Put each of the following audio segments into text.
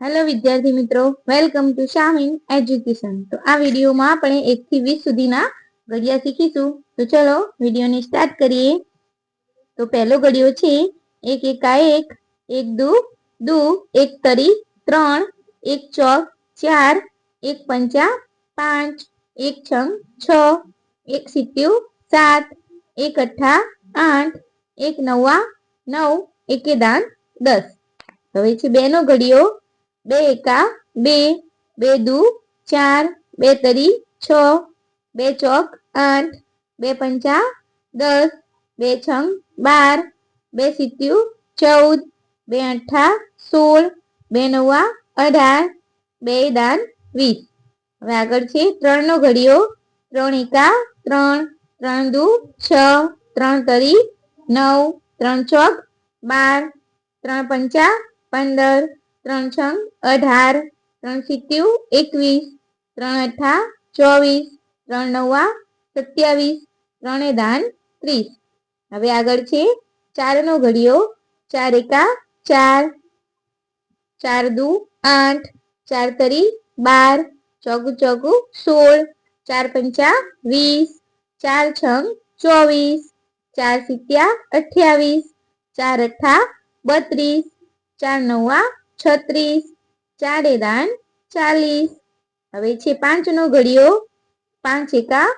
Hello વિદ્યાર્થી મિત્રો. Welcome to શામીન education તો આ વિડીયોમાં આપણે એક થી વીસ સુધીના ઘડિયા શીખીશું. તો ચલો, વિડીયોને સ્ટાર્ટ કરીએ. તો પહેલો ઘડિયો છે, એક એકા એક એક દુ દુ, એક તરી, ત્રણ, એક ચોક, ચાર, એક પંચા, પાંચ, એક છંગ, છ, એક સિત્યુ, સાત, એક અઠ્ઠા આઠ, એક નવા, નવ, એકે દાન, દસ. હવે છે બેનો ઘડિયો. બે એકા, બે બે દુ, ચાર, બે તરી, છ, બે ચોક, આઠ, બે પંચા, દસ, બે છંગ, બાર, બે સિત્યુ, ચૌદ, બે અઠા સોળ, બે નવા, અઢાર, બે દાન, વીસ. હવે આગળ છે ત્રણનો ઘડિયો, ત્રણ એકા, ત્રણ ત્રણ દુ, છ, ત્રણ તરી, નવ, ત્રણ ચોક, બાર, ત્રણ પંચા, પંદર ત્રણ છંગ અઢાર, ત્રણ સિત્યુ એકવીસ, ત્રણ અઠા, ચોવીસ, ત્રણ નવા, સત્યાવીસ, ત્રણે દાન ત્રીસ. હવે આગળ છે ચારનો ઘડિયો, ચાર એકા, ચાર. ચાર દુ આઠ, ચાર તરી બાર, ચોગુ ચોગુ સોળ, ચાર પંચા વીસ, ચાર છંગ ચોવીસ, ચાર સિત્યા અઠ્યાવીસ, ચાર અઠ્ઠા બત્રીસ, ચાર નવા છત્રીસ, ચારે દાન ચાલીસ. હવે છે પાંચનો ઘડિયો. પાંચ એકા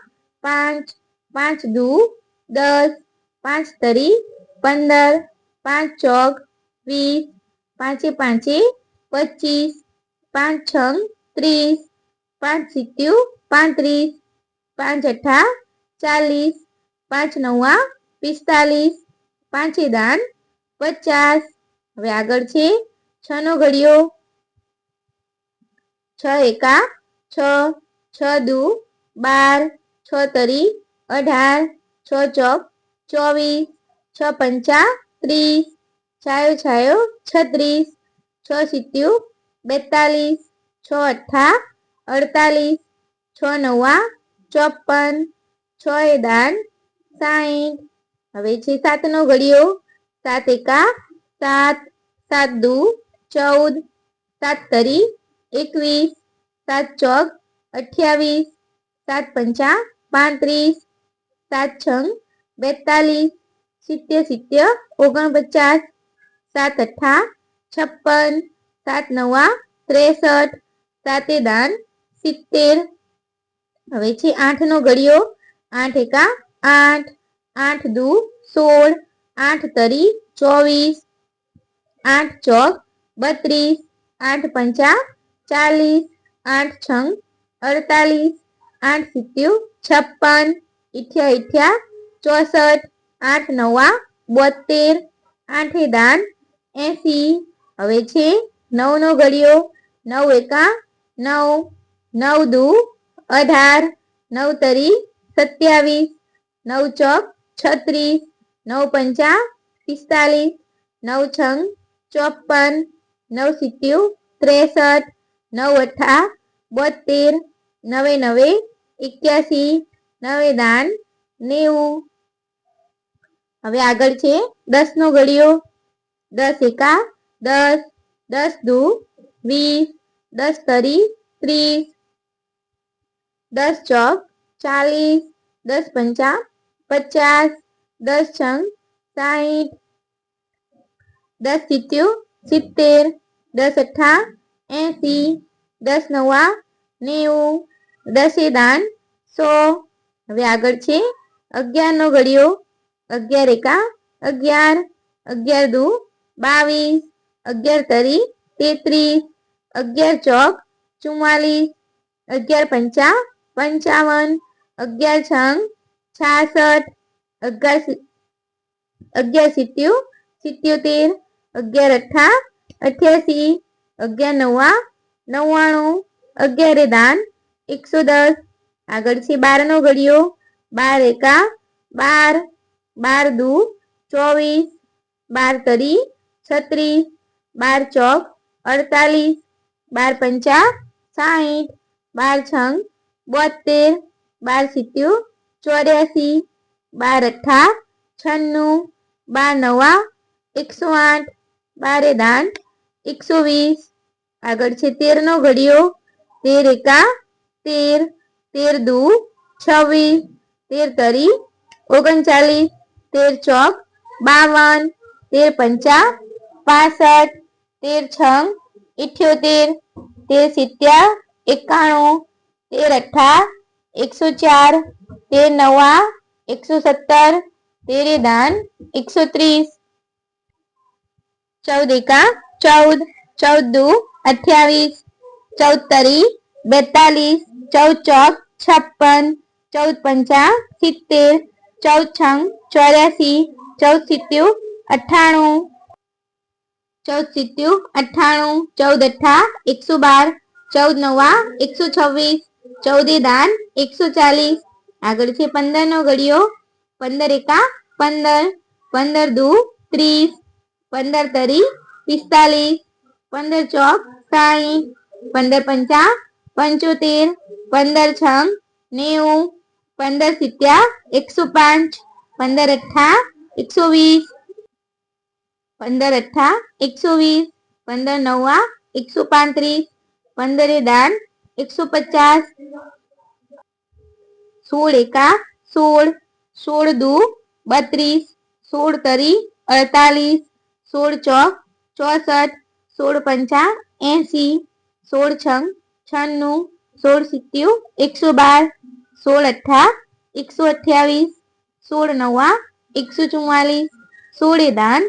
પાંચ. પાંચ દુ દસ. પાંચ તરી પંદર. પાંચ ચોક વીસ. પાંચે પાંચે પચીસ. પાંચ છંગ ત્રીસ. પાંચ સિત્યુ પાંત્રીસ. પાંચ અઠ્ઠા ચાલીસ. પાંચ નવા પિસ્તાલીસ. પાંચે દાન પચાસ. હવે આગળ છે છ નો ઘડિયો? છ એકા? છ. છ દુ. બાર. છ તરી. અઢાર. છ ચોક. ચોવીસ. છ પંચા ત્રીસ. છાયો છાયો, છત્રીસ. છ સિત્યુ, બેતાલીસ. છ અઠ્ઠા અડતાલીસ. છ નવા, ચોપન. છ એ દાન સાહીઠ હવે છે સાતનો ઘડિયો. સાત એકા, સાત. સાત દુ. ચૌદ, સાત તરી, એકવીસ, સાત ચોક, અઠ્યાવીસ, સાત પંચા, પાંત્રીસ, સાત છંગ, બેતાલીસ, સિત્તેર સિત્તેર, ઓગણપચાસ, સાત અઠ્ઠા, છપ્પન, સાત નવા, ત્રેસઠ, સાતે દાન, સિત્તેર. હવે છે આઠનો ઘડિયો. આઠ એકા, આઠ આઠ દુ, સોળ, આઠ તરી, ચોવીસ, આઠ ચોક બત્રીસ, આઠ પંચા ચાલીસ, આઠ છંગ અડતાલીસ, આઠ સિત્યુ છપ્પન, ઇઠ્યા ઇઠ્યા ચોસઠ, આઠ નવા બોતેર આઠે દાન એસી. હવે છે નવનો ઘડિયો, નવ એકા નવ નવ દુ અઢાર, નવ તરી સત્યાવીસ, નવ ચોક છત્રીસ, નવ પંચા પિસ્તાલીસ, નવ છંગ ચોપન નવ સિત્યુ ત્રેસઠ નવ અઠ્ઠા બોતેર નવે નવે એક્યાસી નવે દાન નેવું. હવે આગળ છે. દસ નો ઘડિયો. દસ એકા, દસ દસ દુ, વીસ, દસ તરી, ત્રીસ, દસ ચોક, ચાલીસ, દસ પંચા, પચાસ, દસ છંગ સાહીઠ દસ સિત્યુ, સિત્તેર દસ અઠ્ઠા એસી દસ નવા નેવું દસે દાન સો. હવે આગળ છે. અગિયાર નો ઘડિયો, અગિયાર એકા, અગિયાર અગિયાર દુ, બાવીસ, અગિયાર તરી, તેત્રીસ, અગિયાર ચોક, ચુમ્માલીસ, અગિયાર પંચા, પંચાવન, અગિયાર છંગ, છાસઠ, અગિયાર અગિયાર સિત્યુ સિત્યોતેર, અગિયાર અઠ્ઠા અઠ્યાસી, અગિયાર નવા નવ્વાણું, અગિયારે દાન, એકસો દસ. આગળ છે બારનો ઘડિયો, બાર એકા, બાર બાર દુ, ચોવીસ, બાર તરી છત્રીસ, બાર ચોક, અડતાલીસ, બાર પંચા, સાહીઠ, બાર છંગ બોતેર બાર સિત્યુ ચોર્યાસી, બાર અઠ્ઠા, છન્નું, બાર નવા એકસો આઠ, બારે દાન એકસો વીસ. આગળ છે તેર નો ઘડિયો. તેર એકા તેર. તેર દુ છવ્વીસ. તેર તરી ઓગણચાલીસ. તેર ચોક બાવન. તેર પંચા પાસઠ. તેર છંગ ઇઠ્યોતેર. તેર સિત્યા એકાણું. તેર અઠ્ઠા એકસો ચાર. તેર નવા એકસો સત્તર. તેરે દાન એકસો ત્રીસ. ચૌદ એકા ચૌદ ચૌદ દુ અઠ્યાવીસ ચૌદ તરી બેતાલીસ ચૌદ ચોક છપ્પન, ચૌદ પંચા સિત્તેર ચૌદ છંગ ચોર્યાસી, ચૌદ સિત્યુ અઠ્ઠાણું, ચૌદ સિત્યુ અઠ્ઠાણું, ચૌદ અઠ્ઠા, એકસો બાર, ચૌદ નવા, એકસો છવ્વીસ, ચૌદે દાન, એકસો ચાલીસ. આગળ છે પંદર નો ઘડિયો. પંદર એકા પંદર પંદર દુ ત્રીસ, પંદર તરી પિસ્તાલીસ, પંદર ચોક, સાહીઠ, પંદર પંચા, પંચોતેર, પંદર છંગ નેવું, પંદર સિત્યા એકસો પાંચ, પંદર અઠ્ઠા એકસો વીસ, પંદર અઠ્ઠા એકસો વીસ, પંદર નવા, એકસો પાંત્રીસ, પંદરે દાન, એકસો પચાસ, સોળ એકા, સોળ સોળ દુ, બત્રીસ, સોળ તરી, અડતાલીસ, સોળ ચોક ચોસઠ, સોળ પંચા એસી સોળ છંગ, છન્નું, સોળ સિત્યુ એકસો બાર, સોળ અઠ્ઠા, એકસો અઠ્યાવીસ, સોળ નવા, એકસો ચુમ્માલીસ સોળે દાન,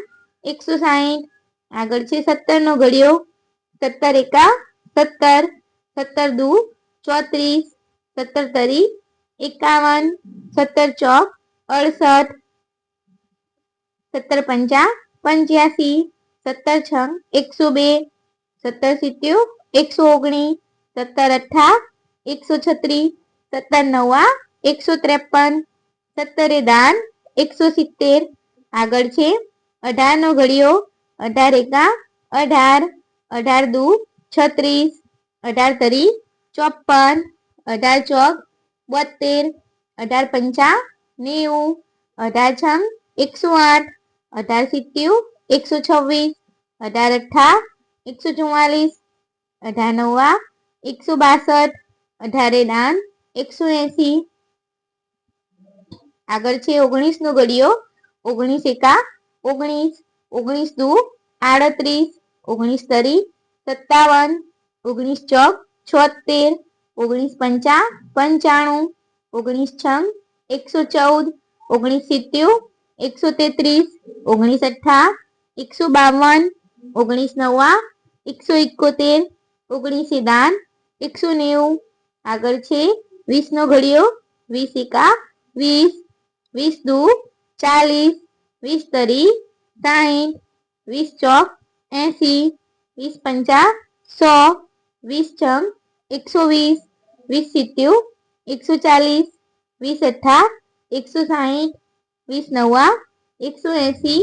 એકસો સાહીઠ. આગળ છે સત્તરનો ઘડિયો. સત્તર એકા, સત્તર સત્તર દુ, ચોત્રીસ, સત્તર તરી, એકાવન, સત્તર ચોક, અડસઠ, સત્તર પંચા પંચ્યાસી સત્તર છંગ, એકસો બે, સત્તર સિત્યુ એકસો ઓગણીસ સત્તર અઠ્ઠા, એકસો છત્રીસ સત્તર નવા એકસો ત્રેપન, સત્તરે દાન, એકસો સિત્તેર. આગળ છે અઢાર નો ઘડિયો, અઢાર એકા, અઢાર અઢાર દુ, છત્રીસ, અઢાર તરી ચોપન અઢાર ચોક બોતેર અઢાર પંચા, નેવું, અઢાર છંગ, એકસો આઠ, અઢાર સિત્યુ એકસો છવ્વીસ, અઢાર અઠ્ઠા, એકસો ચુમ્માલીસ અઢાર નવા એકસો બાસઠ, અઢારે દાન એકસો એસી. આગળ છે ઓગણીસ નો ઘડિયો, ઓગણીસ એકા, ઓગણીસ ઓગણીસ દુ, આડત્રીસ, ઓગણીસ તરી, સત્તાવન, ઓગણીસ ચોક છોતેર ઓગણીસ પંચા, પંચાણું, ઓગણીસ છંગ, એકસો ચૌદ, ઓગણીસ સિત્યુ એકસો તેત્રીસ, ઓગણીસ અઠ્ઠા એકસો બાવન, ઓગણીસ નવા એકસો એકોતેર, ઓગણીસ દાન એકસો નેવું. આગળ છે વીસ નો ઘડિયો, વીસ એકા, વીસ વીસ દુ, ચાલીસ, વીસ તરી સાહીઠ વીસ ચોક, એસી, વીસ પંચા, સો, વીસ છંગ, એકસો વીસ વીસ સિત્યુ એકસો ચાલીસ, વીસ અઠ્ઠા, એકસો સાહીઠ વીસ નવા એકસો એસી